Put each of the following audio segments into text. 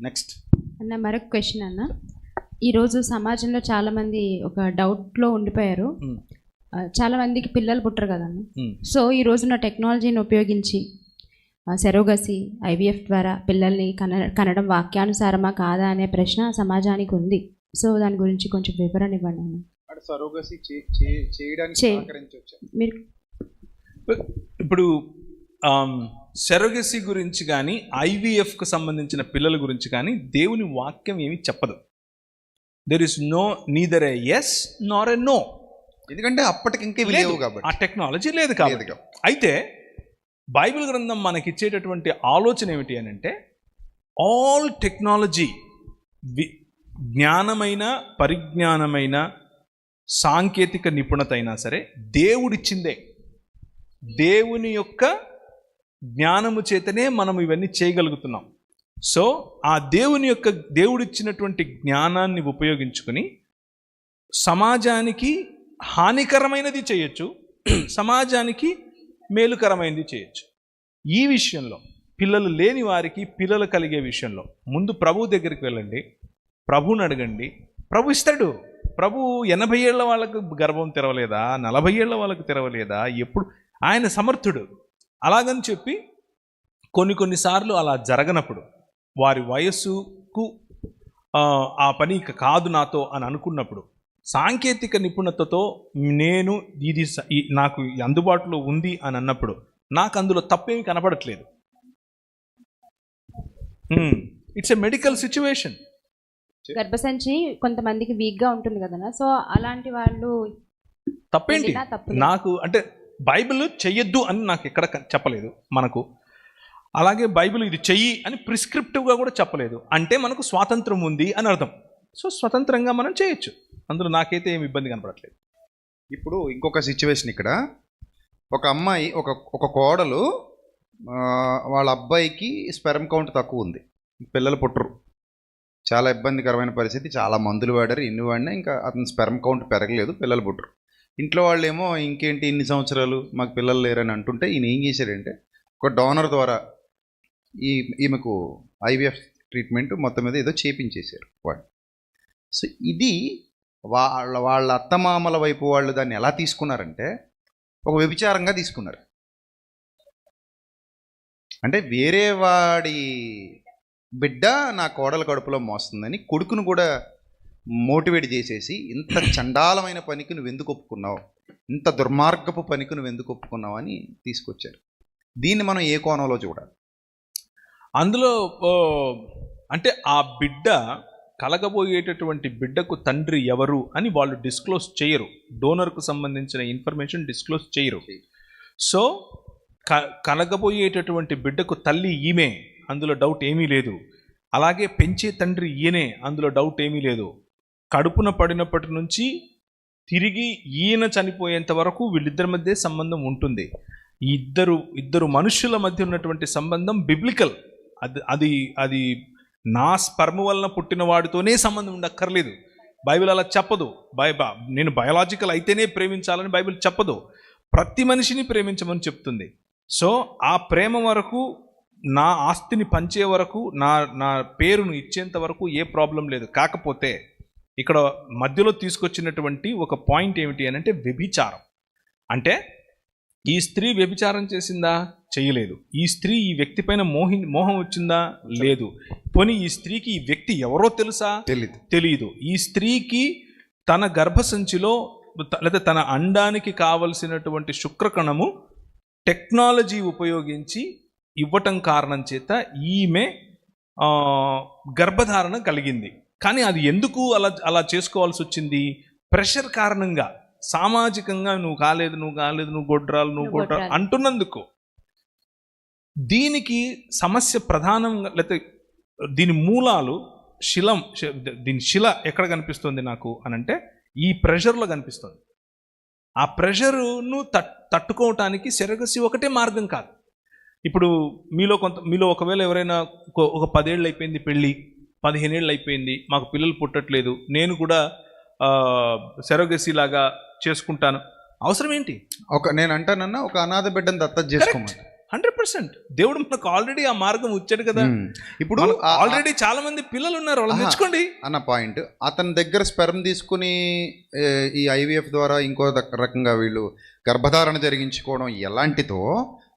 Next అన్న మరొక question అన్న. ఈరోజు సమాజంలో చాలా మంది ఒక డౌట్లో ఉండిపోయారు. Hmm. చాలా మందికి పిల్లలు పుట్టరు కదన్న Hmm. సో ఈ రోజున టెక్నాలజీని ఉపయోగించి సెరోగసి ఐవీఎఫ్ ద్వారా పిల్లల్ని కన కనడం వాక్యానుసారమా కాదా అనే ప్రశ్న సమాజానికి ఉంది. సో దాని గురించి కొంచెం వివరణ ఇవ్వండి సరోగసి చేయడానికి మీరు ఇప్పుడు సెరగసి గురించి కానీ ఐవీఎఫ్కు సంబంధించిన పిల్లల గురించి కానీ దేవుని వాక్యం ఏమీ చెప్పదు. There is no neither a yes nor a no ఎందుకంటే అప్పటికి ఇంకా లేవు కాబట్టి. ఆ టెక్నాలజీ లేదు లేదు కాబట్టి. కాబట్టి. అయితే బైబిల్ గ్రంథం మనకి ఇచ్చేటటువంటి ఆలోచన ఏమిటి అని అంటే ఆల్ టెక్నాలజీ వి జ్ఞానమైన పరిజ్ఞానమైన సాంకేతిక నిపుణత అయినా సరే దేవుడిచ్చిందే. దేవుని యొక్క జ్ఞానము చేతనే మనం ఇవన్నీ చేయగలుగుతున్నాం. సో ఆ దేవుని యొక్క దేవుడిచ్చినటువంటి జ్ఞానాన్ని ఉపయోగించుకుని సమాజానికి హానికరమైనది చేయొచ్చు సమాజానికి మేలుకరమైనది చేయొచ్చు. ఈ విషయంలో పిల్లలు లేని వారికి పిల్లలు కలిగే విషయంలో ముందు ప్రభు దగ్గరికి వెళ్ళండి ప్రభుని అడగండి ప్రభు ఇస్తాడు ప్రభు ఎనభై ఏళ్ళ వాళ్ళకు గర్భం తెరవలేదా నలభై ఏళ్ళ వాళ్ళకు తెరవలేదా ఎప్పుడు ఆయన సమర్థుడు అలాగని చెప్పి కొన్ని కొన్నిసార్లు అలా జరగనప్పుడు వారి వయస్సుకు ఆ, పని ఇక కాదు నాతో అని అనుకున్నప్పుడు సాంకేతిక నిపుణతతో నేను ఇది నాకు అందుబాటులో ఉంది అని అన్నప్పుడు నాకు అందులో తప్పేమి కనపడట్లేదు. ఇట్స్ ఎ మెడికల్ సిచ్యువేషన్ గర్భసంచి కొంతమందికి వీక్గా ఉంటుంది కదన్నా. సో అలాంటి వాళ్ళు తప్పేంటి. నాకు అంటే బైబిల్ చెయ్యొద్దు అని నాకు ఎక్కడ చెప్పలేదు మనకు. అలాగే బైబిల్ ఇది చెయ్యి అని ప్రిస్క్రిప్టివ్గా కూడా చెప్పలేదు. అంటే మనకు స్వాతంత్రం ఉంది అని అర్థం. సో స్వతంత్రంగా మనం చేయొచ్చు. అందులో నాకైతే ఏమి ఇబ్బంది కనపడట్లేదు. ఇప్పుడు ఇంకొక సిచ్యువేషన్ ఇక్కడ. ఒక అమ్మాయి ఒక ఒక కోడలు వాళ్ళ అబ్బాయికి స్పెరమ్ కౌంట్ తక్కువ ఉంది. పిల్లలు పుట్టరు. చాలా ఇబ్బందికరమైన పరిస్థితి. చాలా మందులు వాడారు ఎన్ని వాడినా ఇంకా అతని స్పెరమ్ కౌంట్ పెరగలేదు పిల్లలు పుట్టరు. ఇంట్లో వాళ్ళేమో ఇంకేంటి ఇన్ని సంవత్సరాలు మాకు పిల్లలు లేరని అంటుంటే ఈయన ఏం చేశాడంటే ఒక డోనర్ ద్వారా ఈ ఈమెకు ఐవీఎఫ్ ట్రీట్మెంట్ మొత్తం మీద ఏదో చేపించేశారు వాడు. సో ఇది వాళ్ళ వాళ్ళ అత్తమామల వైపు వాళ్ళు దాన్ని ఎలా తీసుకున్నారంటే ఒక వ్యభిచారంగా తీసుకున్నారు. అంటే వేరే వాడి బిడ్డ నా కోడల కడుపులో మోస్తుందని కొడుకును కూడా మోటివేట్ చేసేసి ఇంత చండాలమైన పనికి నువ్వు ఎందుకు ఒప్పుకున్నావు? ఇంత దుర్మార్గపు పనికి నువ్వు ఎందుకు ఒప్పుకున్నావు అని తీసుకొచ్చారు. దీన్ని మనం ఏ కోణంలో చూడాలి? అందులో అంటే ఆ బిడ్డ కలగబోయేటటువంటి బిడ్డకు తండ్రి ఎవరు అని వాళ్ళు డిస్క్లోజ్ చేయరు. డోనర్కు సంబంధించిన ఇన్ఫర్మేషన్ డిస్క్లోజ్ చేయరు. సో క కలగబోయేటటువంటి బిడ్డకు తల్లి ఈమె అందులో డౌట్ ఏమీ లేదు. అలాగే పెంచే తండ్రి ఈయనే అందులో డౌట్ ఏమీ లేదు. కడుపున పడినప్పటి నుంచి తిరిగి ఈయన చనిపోయేంత వరకు వీళ్ళిద్దరి మధ్య సంబంధం ఉంటుంది. ఈ ఇద్దరు ఇద్దరు మనుషుల మధ్య ఉన్నటువంటి సంబంధం బిబ్లికల్ అది అది అది నా స్పర్మ వలన పుట్టిన వాడితోనే సంబంధం ఉండక్కర్లేదు. బైబిల్ అలా చెప్పదు. బై నేను బయలాజికల్ అయితేనే ప్రేమించాలని బైబిల్ చెప్పదు. ప్రతి మనిషిని ప్రేమించమని చెప్తుంది. సో ఆ ప్రేమ వరకు నా ఆస్తిని పంచే వరకు నా నా పేరును ఇచ్చేంత వరకు ఏ ప్రాబ్లం లేదు. కాకపోతే ఇక్కడ మధ్యలో తీసుకొచ్చినటువంటి ఒక పాయింట్ ఏమిటి అని అంటే వ్యభిచారం. అంటే ఈ స్త్రీ వ్యభిచారం చేసిందా? చేయలేదు. ఈ స్త్రీ ఈ వ్యక్తి పైన మోహి మోహం వచ్చిందా? లేదు. పోనీ ఈ స్త్రీకి ఈ వ్యక్తి ఎవరో తెలుసా? తెలీదు. తెలియదు ఈ స్త్రీకి తన గర్భసంచిలో లేదా తన అండానికి కావలసినటువంటి శుక్రకణము టెక్నాలజీ ఉపయోగించి ఇవ్వటం కారణం చేత ఈమె గర్భధారణ కలిగింది. కానీ అది ఎందుకు అలా అలా చేసుకోవాల్సి వచ్చింది? ప్రెషర్ కారణంగా. సామాజికంగా నువ్వు కాలేదు నువ్వు కాలేదు నువ్వు గొడ్రాలు నువ్వు గొడ్రాలు. అంటున్నందుకు. దీనికి సమస్య ప్రధానంగా లేకపోతే దీని మూలాలు శిలం దీని శిల ఎక్కడ కనిపిస్తుంది నాకు అని అంటే ఈ ప్రెషర్లో కనిపిస్తుంది. ఆ ప్రెషరును తట్ తట్టుకోవటానికి సెరగసి ఒకటే మార్గం కాదు. ఇప్పుడు మీలో కొంత మీలో ఒకవేళ ఎవరైనా ఒక- ఒక పదేళ్ళు అయిపోయింది పెళ్ళి పదిహేనేళ్ళు అయిపోయింది మాకు పిల్లలు పుట్టట్లేదు నేను కూడా సెరగసి లాగా చేసుకుంటాను. అవసరం ఏంటి? ఒక నేను అంటానన్నా ఒక అనాథ బిడ్డను దత్తత చేసుకోమని హండ్రెడ్ పర్సెంట్. దేవుడు మనకు ఆల్రెడీ ఆ మార్గం వచ్చాడు కదా. ఇప్పుడు ఆల్రెడీ చాలా మంది పిల్లలు ఉన్నారు వాళ్ళని. తెచ్చుకోండి అన్న పాయింట్ అతని దగ్గర స్పెర్మ్ తీసుకుని ఈ ఐవీఎఫ్ ద్వారా ఇంకో రకంగా వీళ్ళు గర్భధారణ జరిగించుకోవడం ఎలాంటిదో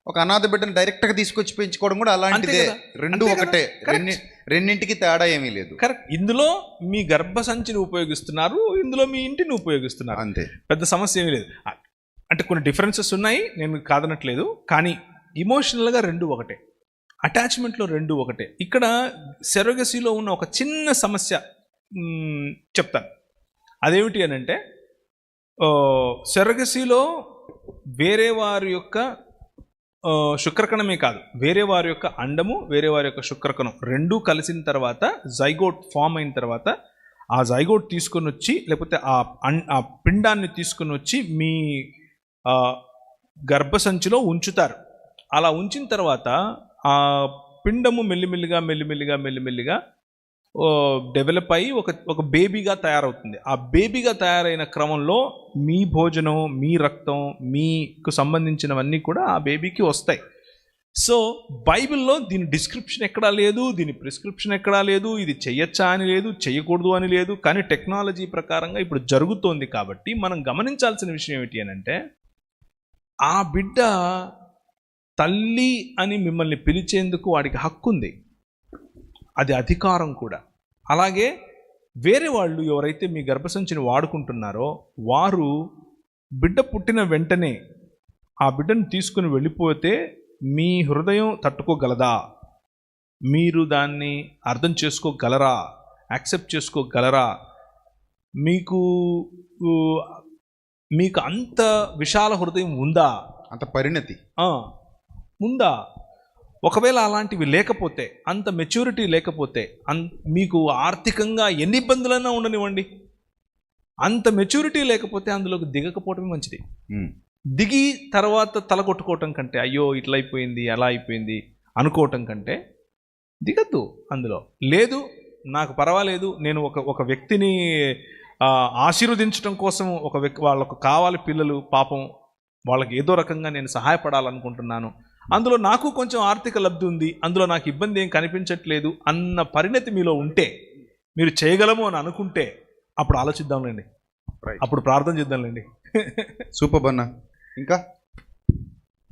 ఒక అనాథ బిడ్డను డైరెక్ట్గా తీసుకొచ్చి పెంచుకోవడం కూడా అలాంటిదే. రెండు. ఒకటే. రెండి రెండింటికి తేడా ఏమీ లేదు. కరెక్ట్ ఇందులో మీ గర్భసంచిని ఉపయోగిస్తున్నారు ఇందులో మీ ఇంటిని ఉపయోగిస్తున్నారు. అంతే. పెద్ద సమస్య ఏమీ లేదు. అంటే కొన్ని డిఫరెన్సెస్ ఉన్నాయి నేను కాదనట్లేదు కానీ ఇమోషనల్గా రెండు ఒకటే. అటాచ్మెంట్లో రెండు ఒకటే. ఇక్కడ సెరోగసీలో ఉన్న ఒక చిన్న సమస్య చెప్తాను. అదేమిటి అని అంటే సెరగసీలో వేరే వారి యొక్క శుక్రకణమే కాదు. వేరే వారి యొక్క అండము వేరే వారి యొక్క శుక్రకణం రెండూ కలిసిన తర్వాత జైగోట్ ఫామ్ అయిన తర్వాత ఆ జైగోట్ తీసుకొని వచ్చి లేకపోతే ఆ ఆ పిండాన్ని తీసుకొని వచ్చి మీ గర్భసంచిలో ఉంచుతారు. అలా ఉంచిన తర్వాత ఆ పిండము మెల్లిమెల్లిగా మెల్లిమెల్లిగా మెల్లిమెల్లిగా డెవలప్ అయ్యి ఒక ఒక బేబీగా తయారవుతుంది. ఆ బేబీగా తయారైన క్రమంలో మీ భోజనం మీ రక్తం మీకు సంబంధించినవన్నీ కూడా ఆ బేబీకి వస్తాయి. సో బైబిల్లో దీని డిస్క్రిప్షన్ ఎక్కడా లేదు దీని ప్రిస్క్రిప్షన్ ఎక్కడా లేదు ఇది చెయ్యొచ్చా అని లేదు చేయకూడదు అని లేదు కానీ టెక్నాలజీ ప్రకారంగా ఇప్పుడు జరుగుతోంది కాబట్టి మనం గమనించాల్సిన విషయం ఏమిటి అంటే ఆ బిడ్డ తల్లి అని మిమ్మల్ని పిలిచేందుకు వాడికి హక్కు ఉంది అది అధికారం కూడా. అలాగే వేరే వాళ్ళు ఎవరైతే మీ గర్భసంచిని వాడుకుంటున్నారో వారు బిడ్డ పుట్టిన వెంటనే ఆ బిడ్డను తీసుకుని వెళ్ళిపోతే మీ హృదయం తట్టుకోగలదా? మీరు దాన్ని అర్థం చేసుకోగలరా? యాక్సెప్ట్ చేసుకోగలరా? మీకు మీకు అంత విశాల హృదయం ఉందా? అంత పరిణతి. ఉందా? ఒకవేళ అలాంటివి లేకపోతే అంత మెచ్యూరిటీ లేకపోతే అన్ మీకు ఆర్థికంగా ఎన్ని ఇబ్బందులైనా ఉండనివ్వండి. అంత మెచ్యూరిటీ లేకపోతే అందులోకి దిగకపోవటమే మంచిది. దిగి తర్వాత తల కొట్టుకోవటం కంటే అయ్యో ఇట్లా అయిపోయింది అలా అయిపోయింది అనుకోవటం కంటే దిగద్దు అందులో. లేదు నాకు పర్వాలేదు నేను ఒక ఒక వ్యక్తిని ఆశీర్వదించడం కోసం ఒక వ్యక్తి వాళ్ళకు కావాలి పిల్లలు పాపం వాళ్ళకి ఏదో రకంగా నేను సహాయపడాలనుకుంటున్నాను. అందులో నాకు కొంచెం ఆర్థిక లబ్ధి ఉంది అందులో నాకు ఇబ్బంది ఏం కనిపించట్లేదు అన్న పరిణతి మీలో ఉంటే మీరు చేయగలము అని అనుకుంటే అప్పుడు ఆలోచిద్దాంలేండి. అప్పుడు ప్రార్థన చేద్దాంలేండి సూపర్ అన్న ఇంకా?